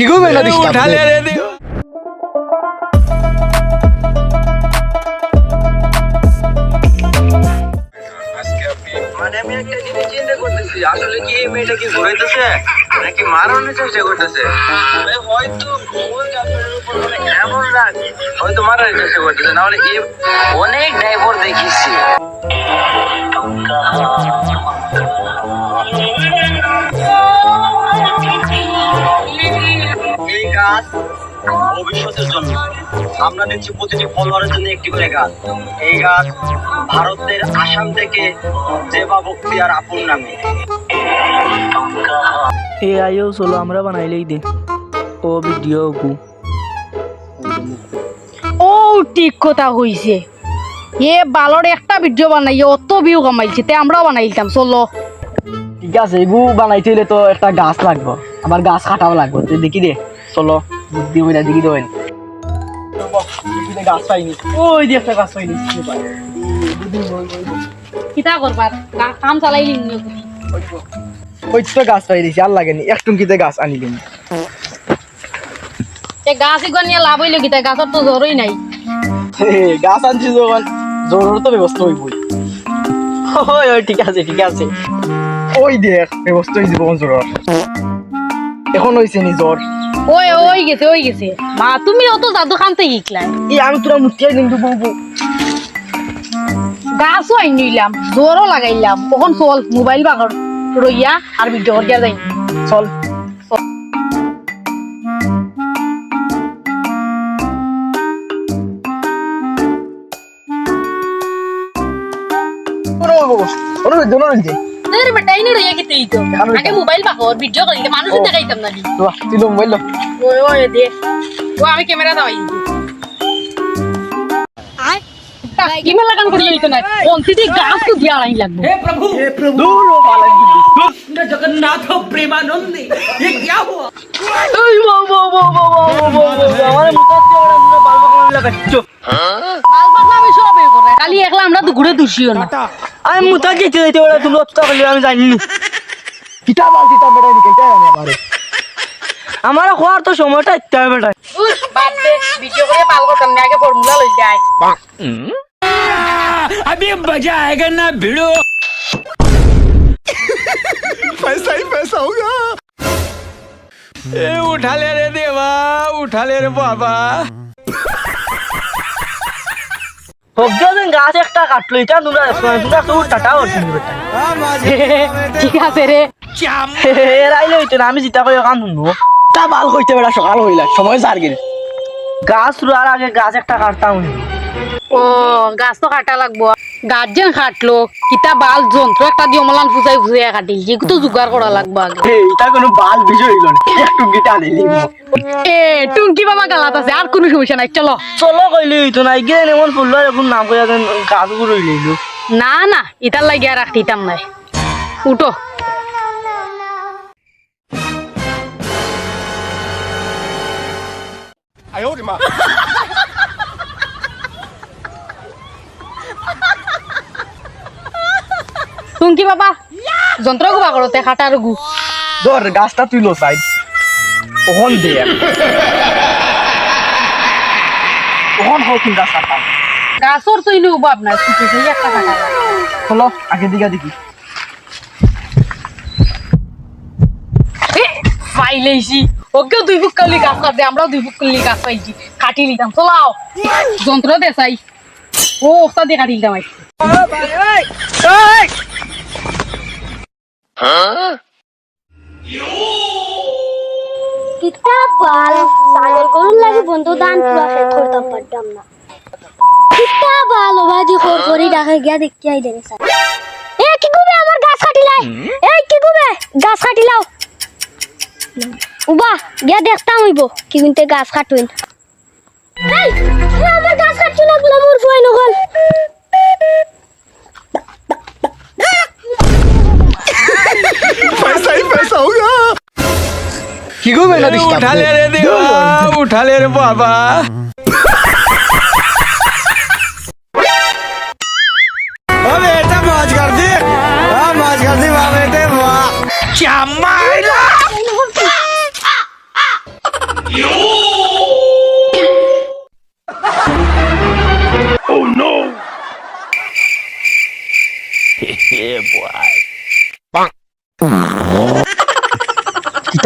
কি রে দেও মানে আমি একটা জিনিস চিন্তা করতেছি আসলে কি এই মেয়েটা কি ঘুরাইতেছে নাকি মারানোর চেষ্টা করতেছে? হয়তো মানে এমন রাগ হয়তো মারানোর চেষ্টা করতেছে নাহলে অনেক ভবিষ্যতের জন্য আমরা দিচ্ছি প্রতিটি ফলোয়ারের জন্য একটি করে গাছ এই গাছ ভারতের আসাম থেকে জেবা বক্তিয়ার আপুর নামে। এ আইও চলো আমরা বানাইলেই দে। ও ভিডিও গু। ও ঠিক কথা কইছে এ বালর একটা ভিডিও বানাই অত ভিউ কামাইছে তে আমরাও বানাইতাম চলো। ঠিক আছে এগু বানাইতে হইলে তো একটা গাছ লাগবে আমার গাছ কাটাও লাগবে তুই দেখি দে চলো। বুদ্ধি বইলা দেখি দেবেন গাছ পাইনি ওই যে একটা গাছ পাইনি কিতা করবার? কাম চালাইলি ওই তো গাছ পাই দিছি আর লাগেনি। এক টুঙ্কিতে গাছ আনিলেন এ গাছ ইগন নিয়ে লাভ হইল কিতা? গাছর তো জরই নাই। গাছ আনছি যখন জোরের তো ব্যবস্থা হইবই। ওই ওই ঠিক আছে ঠিক আছে। ওই দেখ ব্যবস্থা হয়েছে বন জ্বর এখন হয়েছে নি জ্বর। ওই ওই গেছে ওই গেছে। মা তুমি অত জাদু খানতে শিখলাই ই আমি তোরা মুতিয়াই কিন্তু বউ গাছও আইন নিলাম জোরও লাগাইলাম। কখন চল মোবাইল বাগর রইয়া আর ভিডিও করিয়া যাই। চল। অনুরোধ অনুরোধ দের বেটাই নি রইয়া গিতে ইতো আগে মোবাইল পাকো ভিডিও করি মানুষ দেখাইতাম জগন্নাথ প্রেমানন্দে করে খালি একলা আমরা তো ঘুরে দুষিও না আমি মুতা যেতে যেতে ওরা তুমি অত্যাচার করলে আমি জানি না কিতা বালতি তা বেড়াই নি কেটা জানি আমারে আমার খোয়ার তো সময়টা ইত্যা বেটা উস, বাদ দে ভিডিও করে পাল করতাম না আগে ফর্মুলা লই যায় अभी मजा आएगा ना भिड़ो पैसा ही पैसा होगा ए उठा ले रे देवा उठा ले रे बाबा গাছ একটা কাটলো এটা তোমরা তোমরা তো টাটা ঠিক আছে রে। এর আইলে হইতো না আমি জিতা কই কান শুনব তা বাল কইতে বেড়া সকাল হইলা সময় সার গেল। গাছ রুয়ার আগে গাছ একটা কাটতাম। ও গাছ তো কাটা লাগবো। গাছ যেন কাটলো কিতা বাল যন্ত্র একটা দিয়ে মলান ফুজাই ফুজাই কাটিল যেগুলো তো জোগাড় করা লাগবো আগে এটা কোনো বাল বিষয় হইল না এক টুঙ্কিতে আনিলি এ টুঙ্কি বাবা গালাত আছে আর কোনো সমস্যা নাই চলো। চলো কইলে হইতো নাই এগিয়ে এমন ফুল এখন নাম কইয়া দেন গাছগুলো রইল না না ইতার লাগিয়া রাখতিতাম নাই। উঠো। টুঙ্কি বাবা? যন্ত্র গুবা করতে খাটার গু। ধর গাছটা তুই লো সাইড ওহন দে। ওহন হোক কিন্তু গাছ কাটতাম গাছর তো ইনু উবা আপনার ছুটি সেই একটা কাটা চলো আগে দিকে দেখি পাইলেছি ওকেও দুই ফুক কালি গাছ কাটে আমরাও দুই ফুক কালি গাছ পাইছি। কাটি নিতাম চলাও। যন্ত্র দেশাই ও ওস্তাদ দিয়ে কাটি নিতাম আইছি। কিতা বাল? ছাগল গরুর লাগে বন্ধু দান পুরা শেষ করতাম পারতাম না। কিতা বাল ওবাদি খর করি ডাকে গিয়া দেখি আই দেনে স্যার এ, কি গুবে আমার গাছ কাটিলাই? এই কি গুবে গাছ কাটিলাও। উবা, গিয়া দেখতাম হইব কি কিন্তু গাছ কাটুইন। এই আমার গাছ কাটছি বলে মোর ফুয়াই নগল। पैसा ही पैसा होगा। उठा ले रे देवा उठा ले रे बाबा।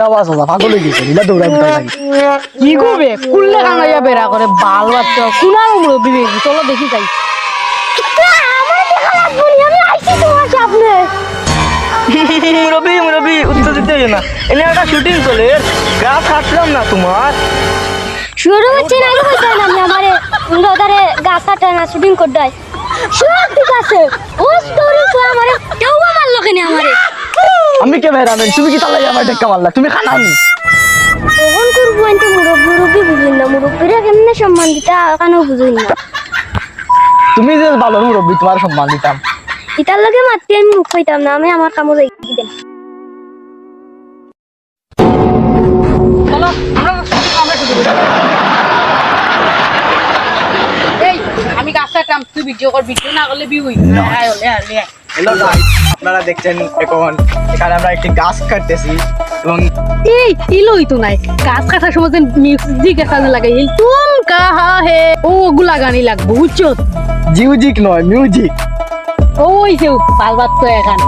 কিতা বাস পাগল হয়ে গেছে নিলা দৌড়াই বুটার লাগে। কি করবে? কুললে কানাইয়া বেড়া করে বাল বাচ্চা। কুনার মুরব্বী বেশি চলো দেখি যাই। আমার দেখা লাগবে না, আমি আইছি তোমার সামনে। মুরব্বী মুরব্বী উত্তর দিতে না। এনে একটা শুটিং চলে। কাটলাম না তোমার? শুরু হচ্ছে না হইতে না আমি আমারে ওধারে গাছ কাটা না শুটিং করতে হয়। সব ঠিক আছে। ও স্টোরি তো আমারে কেউ মারলো কেন আমারে? আমি কে ভাই রামেন তুমি কি তালাই আমার টেক্কা মারলা? তুমি খানানি। তখন করব এনতে মুরব্বী মুরব্বী বুঝুন না মুরব্বীরা কেমনে সম্মান দিতা? কেন বুঝুন না। তুমি যে ভালো মুরব্বী তোমার সম্মান দিতাম। ইতার লগে মাতি আমি মুখ হইতাম না আমি আমার কামও যাই দিতাম চলো আমরা আমরা শুরু করি এই তুই ভিডিও কর ভিডিও না করলে হ্যালো গাইস আপনারা দেখছেন এখন এখানে আমরা একটি গাছ কাটতেছি এবং এই ইলো হইতো নাই। গাছ কাটার সময় যে মিউজিক এখানে লাগে এই তুম কাহা হে? ও ওগুলা গানি লাগবো বুঝছ? জিউজিক নয় মিউজিক ওই সেও বাল তো এখান।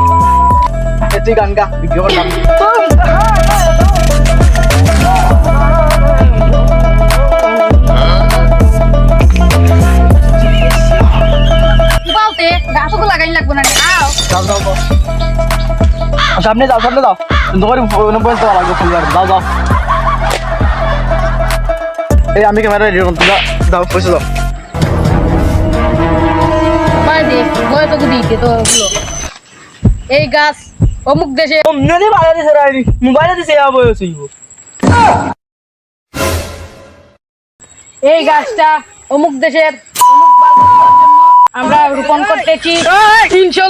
তুই গান গা ভিডিও করলাম না আও। যাও যাও যাও। সামনে যাও সামনে যাও। তোমার পয়েন্ট লাগবে যাও যাও। এই আমি ক্যামেরা রেডি করুন তোমরা দাও পয়সা ওগুলো এই গাছ অমুক দেশে মোবাইলে দিছে এই গাছটা অমুক দেশের অমুক আমরা রোপণ করতেছি। তিনশো